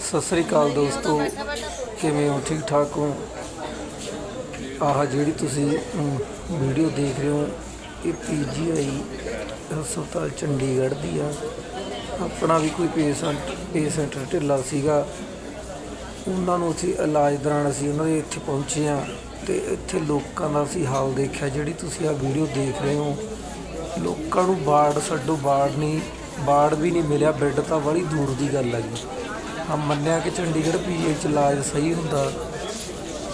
ਸਤਿ ਸ੍ਰੀ ਅਕਾਲ ਦੋਸਤੋ, ਕਿਵੇਂ ਹੋ? ਠੀਕ ਠਾਕ ਹੋ? ਆਹ ਜਿਹੜੀ ਤੁਸੀਂ ਵੀਡੀਓ ਦੇਖ ਰਹੇ ਹੋ, ਇਹ ਪੀਜੀਆਈ ਹਸਪਤਾਲ ਚੰਡੀਗੜ੍ਹ ਦੀ ਆ। ਆਪਣਾ ਵੀ ਕੋਈ ਪੇਸ਼ੈਂਟ ਪੇਸ਼ੈਂਟ ਢਿੱਲਾ ਸੀਗਾ। ਉਹਨਾਂ ਨੂੰ ਅਸੀਂ ਇਲਾਜ ਦੌਰਾਨ ਅਸੀਂ ਉਹਨਾਂ ਦੇ ਇੱਥੇ ਪਹੁੰਚੇ ਆ ਤੇ ਇੱਥੇ ਲੋਕਾਂ ਦਾ ਅਸੀਂ ਹਾਲ ਦੇਖਿਆ। ਜਿਹੜੀ ਤੁਸੀਂ ਆ ਵੀਡੀਓ ਦੇਖ ਰਹੇ ਹੋ, ਲੋਕਾਂ ਨੂੰ ਬਾੜ ਛੱਡੋ, ਬਾੜ ਨਹੀਂ। ਬਾੜ ਵੀ ਨਹੀਂ ਮਿਲਿਆ, ਬੈੱਡ ਤਾਂ ਬੜੀ ਦੂਰ ਦੀ ਗੱਲ ਹੈ ਜੀ। ਆ ਮੰਨਿਆ ਕਿ ਚੰਡੀਗੜ੍ਹ ਪੀਜੀ ਚ ਇਲਾਜ ਸਹੀ ਹੁੰਦਾ,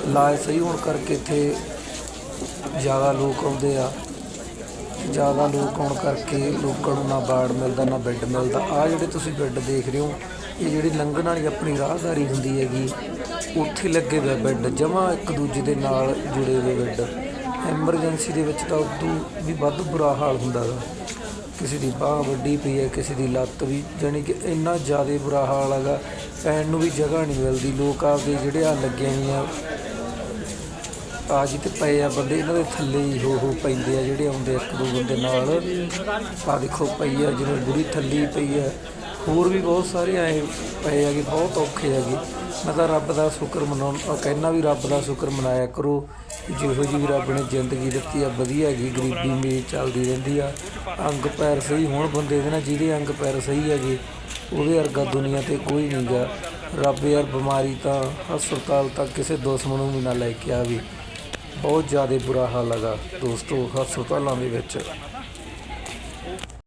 ਇਲਾਜ ਸਹੀ ਹੋਣ ਕਰਕੇ ਇੱਥੇ ਜ਼ਿਆਦਾ ਲੋਕ ਆਉਂਦੇ ਆ। ਜ਼ਿਆਦਾ ਲੋਕ ਆਉਣ ਕਰਕੇ ਲੋਕਾਂ ਨੂੰ ਨਾ ਬਾੜ ਮਿਲਦਾ, ਨਾ ਬੈੱਡ ਮਿਲਦਾ। ਆ ਜਿਹੜੇ ਤੁਸੀਂ ਬੈੱਡ ਦੇਖ ਰਹੇ ਹੋ, ਇਹ ਜਿਹੜੀ ਲੰਘਣ ਵਾਲੀ ਆਪਣੀ ਰਾਹਦਾਰੀ ਹੁੰਦੀ ਹੈਗੀ, ਉੱਥੇ ਲੱਗੇ ਹੋਏ ਬੈੱਡ, ਜਮਾ ਇੱਕ ਦੂਜੇ ਦੇ ਨਾਲ ਜੁੜੇ ਹੋਏ ਬੈੱਡ। ਐਮਰਜੈਂਸੀ ਦੇ ਵਿੱਚ ਤਾਂ ਉਦੋਂ ਵੀ ਵੱਧ ਬੁਰਾ ਹਾਲ ਹੁੰਦਾ ਗਾ। ਕਿਸੇ ਦੀ ਬਾਹ ਵੱਡੀ ਪਈ ਹੈ, ਕਿਸੇ ਦੀ ਲੱਤ ਵੀ, ਜਾਣੀ ਕਿ ਇੰਨਾ ਜ਼ਿਆਦਾ ਬੁਰਾ ਹਾਲ ਹੈਗਾ, ਪੈਣ ਨੂੰ ਵੀ ਜਗ੍ਹਾ ਨਹੀਂ ਮਿਲਦੀ, ਲੋਕ ਆਪਦੇ ਜਿਹੜੇ ਆ ਲੱਗੇ ਹੋਏ ਆ ਆ ਜਿੱਤੇ ਪਏ ਆ ਬੰਦੇ, ਇਹਨਾਂ ਦੇ ਥੱਲੇ ਹੀ ਹੋ ਹੋ ਪੈਂਦੇ ਆ, ਜਿਹੜੇ ਆਉਂਦੇ ਇੱਕ ਦੋ ਬੰਦੇ ਨਾਲ। ਆ ਦੇਖੋ ਪਈ ਆ, ਜਿਵੇਂ ਬੁਰੀ ਥੱਲੀ ਪਈ ਆ। ਹੋਰ ਵੀ ਬਹੁਤ ਸਾਰੇ ਆਏ ਪਏ ਹੈਗੇ, ਬਹੁਤ ਔਖੇ ਹੈਗੇ। ਮੈਂ ਤਾਂ ਰੱਬ ਦਾ ਸ਼ੁਕਰ ਮਨਾਉਣ, ਕਹਿਣਾ ਵੀ ਰੱਬ ਦਾ ਸ਼ੁਕਰ ਮਨਾਇਆ ਕਰੋ। ਜਿਹੋ ਜਿਹੀ ਰੱਬ ਨੇ ਜ਼ਿੰਦਗੀ ਦਿੱਤੀ ਆ, ਵਧੀਆ ਹੈਗੀ, ਗਰੀਬੀ ਮੇਂ ਚੱਲਦੀ ਰਹਿੰਦੀ ਆ। ਅੰਗ ਪੈਰ ਸਹੀ ਹੋਣ ਬੰਦੇ ਦੇ ਨਾ ਜਿਹਦੇ ਅੰਗ ਪੈਰ ਸਹੀ ਹੈਗੇ, ਉਹਦੇ ਵਰਗਾ ਦੁਨੀਆ ਤੇ ਕੋਈ ਨਹੀਂ ਗਾ। ਰੱਬ ਯਾਰ ਬਿਮਾਰੀ ਤਾਂ ਹਸਪਤਾਲ ਤੱਕ ਕਿਸੇ ਦੁਸ਼ਮਣ ਨੂੰ ਵੀ ਨਾ ਲੈ ਕੇ ਆਵੇ। ਬਹੁਤ ਜ਼ਿਆਦਾ ਬੁਰਾ ਹਾਲ ਹੈਗਾ ਦੋਸਤੋ, ਹਸਪਤਾਲਾਂ ਦੇ ਵਿੱਚ।